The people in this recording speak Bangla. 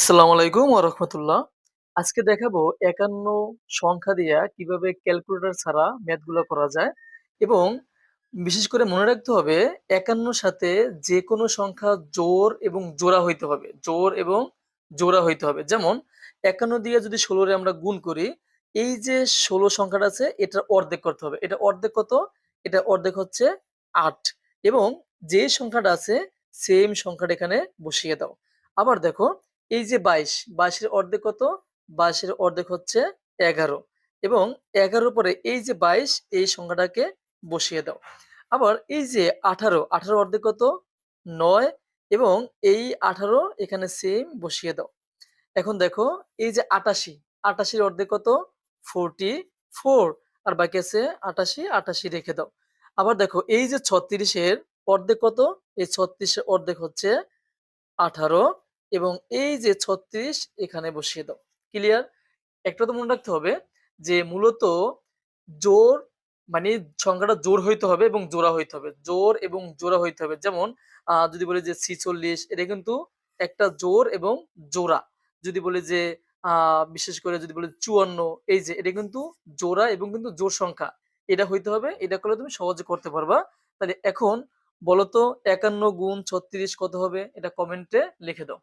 আসসালামু আলাইকুম রাহমাতুল্লাহ। আজকে দেখাবো ৫১ সংখ্যা দিয়া কীভাবে ক্যালকুলেটর ছাড়া ম্যাথগুলা করা যায় এবং বিশেষ করে মনে রাখতে হবে ৫১ সাথে যেকোনো সংখ্যা জোর এবং জোড়া হইতে হবে। জোর এবং জোড়া হইতে হবে। যেমন ৫১ দিয়ে যদি ষোলোরে আমরা গুণ করি, এই যে ১৬ সংখ্যাটা আছে এটা অর্ধেক করতে হবে। এটা অর্ধেক কত? এটা অর্ধেক হচ্ছে আট এবং যে সংখ্যাটা আছে সেম সংখ্যাটা এখানে বসিয়ে দাও। আবার দেখো এই যে বাইশ বাইশের অর্ধেক কত? বাইশের অর্ধেক হচ্ছে ১১ এবং ১১ র পরে এই যে ২২ এই সংখ্যাটাকে বসিয়ে দাও। আবার এই যে আঠারো আঠারো অর্ধেক কত? নয় এবং এই ১৮ এখানে সেম বসিয়ে দাও। এখন দেখো এই যে ৮৮, ৮৮ এর অর্ধেক কত? 44 আর বাকি আছে ৮৮, ৮৮ রেখে দাও। আবার দেখো এই যে ছত্রিশের অর্ধেক কত? এই ছত্রিশের অর্ধেক হচ্ছে ১৮ এবং এই যে ৩৬ এখানে বসিয়ে দাও। ক্লিয়ার? একটা তো মনে রাখতে হবে যে মূলত জোর মানে সংখ্যাটা জোর হইতে হবে এবং জোড়া হইতে হবে। জোর এবং জোড়া হইতে হবে। যেমন যদি বলি যে ৪৬ এটা কিন্তু একটা জোর এবং জোড়া। যদি বলি যে বিশেষ করে যদি বলি ৫৪ এই যে এটা কিন্তু জোড়া এবং কিন্তু জোর সংখ্যা। এটা হইতে হবে। এটা করলে তুমি সহজে করতে পারবা। তাহলে এখন বলতো একান্ন গুণ ৩৬ কত হবে? এটা কমেন্টে লিখে দাও।